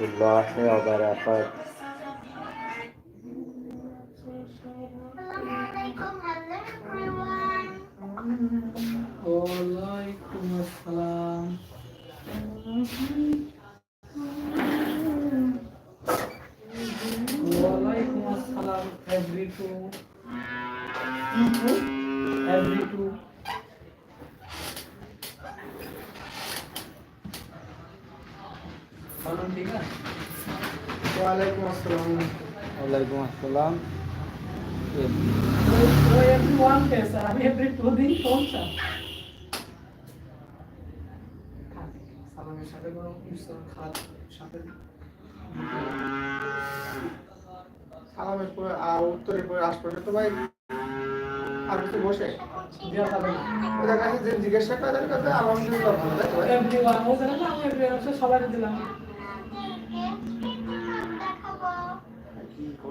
الله وبركاته وعليكم السلام وعليكم السلام every two every two ওয়ালাইকুম আসসালাম। ওয়ালাইকুম আসসালাম। সালামের পরে আর উত্তরের পরে আশপাশে তো ভাই। আর কিছু বসে? দেওয়া যাবে না। ওদের কাছে যে জিজ্ঞাসা করে আলহামদুলিল্লাহ ভালো তাই তো সবাইকে দিলাম।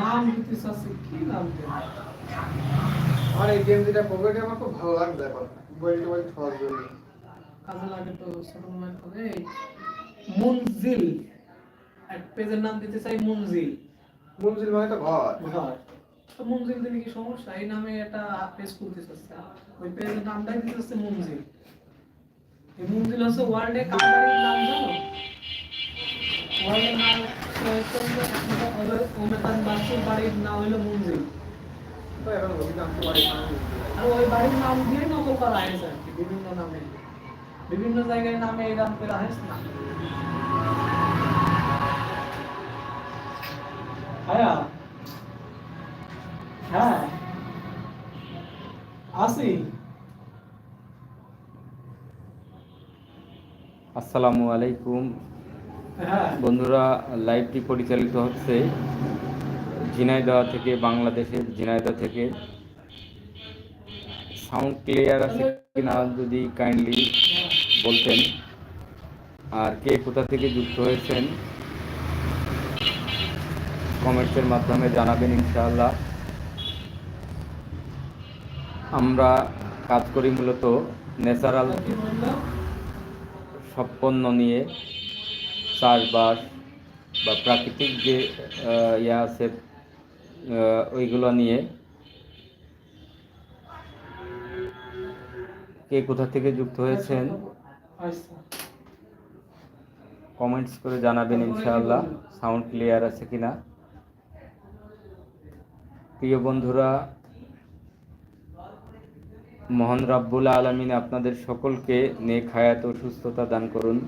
নাম দিতে চাচ্ছি কি নাম আমার এই গেম পকেটে আমার খুব ভালো লাগবে এখন। বইটা বই সহজ জন্য। কাজে লাগে তো ছোট মোবাইল ফোনে মুনজিল। এক পেজের নাম দিতে চাই মুনজিল। মঞ্জিল মানে তো ঘর। ঘর। তো মুনজিল দিলে কি সমস্যা? এই নামে একটা পেজ খুলতে চাচ্ছে। ওই পেজের নামটাই দিতে হচ্ছে মুনজিল। এই মুনজিল হচ্ছে ওয়ার্ল্ডে কান্ট্রির নাম জানো? ওয়ার্ল্ডের নাম ওমেতান বাসুর বাড়ির নাম হলো মুনজিল তো এখন রবি জানতে পারি না আর ওই বাড়ির নাম দিয়ে নকল করা হয়েছে। আর কি বিভিন্ন নামে। বিভিন্ন জায়গায় নামে এই নাম করা হয়েছে না? হ্যাঁ হ্যাঁ? আসি আসসালামু আলাইকুম। বন্ধুরা, লাইভটি পরিচালিত হচ্ছে ঝিনাইদহ থেকে, বাংলাদেশের ঝিনাইদহ থেকে। সাউন্ড ক্লিয়ার আছে কিনা যদি কাইন্ডলি বলতেন। আর কে কোথা থেকে যুক্ত হয়েছেন কমেন্টসের মাধ্যমে জানাবেন ইনশাআল্লাহ। আমরা কাজ করি মূলত ন্যাচারাল সব পণ্য নিয়ে চাষবাস বা প্রাকৃতিক যে ইয়ে আছে ওইগুলো নিয়ে কে কোথা থেকে যুক্ত হয়েছেন? কমেন্টস করে জানাবেন ইনশাআল্লাহ। সাউন্ড ক্লিয়ার আছে কিনা? প্রিয় বন্ধুরা মহান রাব্বুল আলমিন আপনাদের সকলকে নেক হায়াত ও সুস্থতা দান করুন।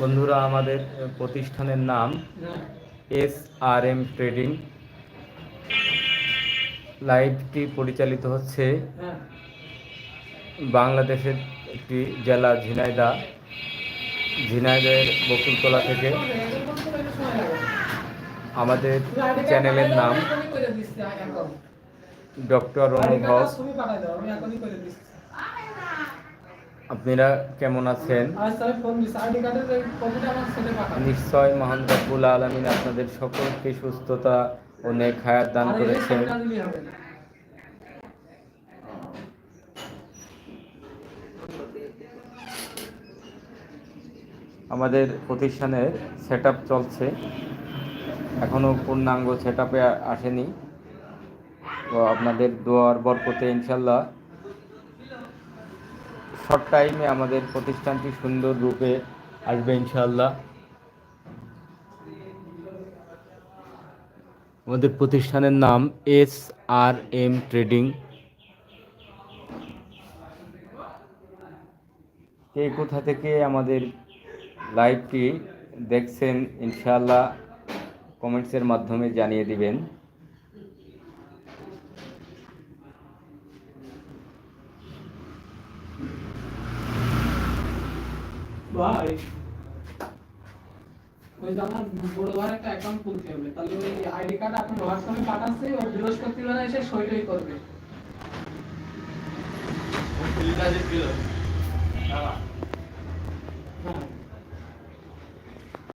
বন্ধুরা আমাদের প্রতিষ্ঠানের নাম এস আর এম ট্রেডিং লাইভটি পরিচালিত হচ্ছে হ্যাঁ। বাংলাদেশের একটি জেলা ঝিনাইদা ঝিনাইদের বকুলতলা থেকে আমাদের চ্যানেলের নাম ডক্টর অনুভব আপনারা কেমন আছেন? নিশ্চয় মহান রব্বুল আলমিন আপনাদের সকলকে সুস্থতা ও নেক হায়াত দান করেছেন। আমাদের প্রতিষ্ঠানের সেট চলছে। এখনও পূর্ণাঙ্গ সেট আপে আসেনি। তো আপনাদের দোয়ার বরকতে ইনশাল্লাহ শর্ট টাইমে আমাদের প্রতিষ্ঠানটি সুন্দর রূপে আসবে ইনশাল্লাহ আমাদের প্রতিষ্ঠানের নাম এস আর এম ট্রেডিং। কে কোথা থেকে আমাদের লাইভটি দেখছেন, ইনশাআল্লাহ কমেন্টসের মাধ্যমে জানিয়ে দিবেন। ভাই ওই যে আমার বড় ভাইয়ের একটা অ্যাকাউন্ট খুলতে হবে। তাহলে ওই আইডি কার্ড আপনার হোয়াটসঅ্যাপে পাঠাচ্ছে ও বৃহস্পতিবার এসে সই করবে। হ্যাঁ।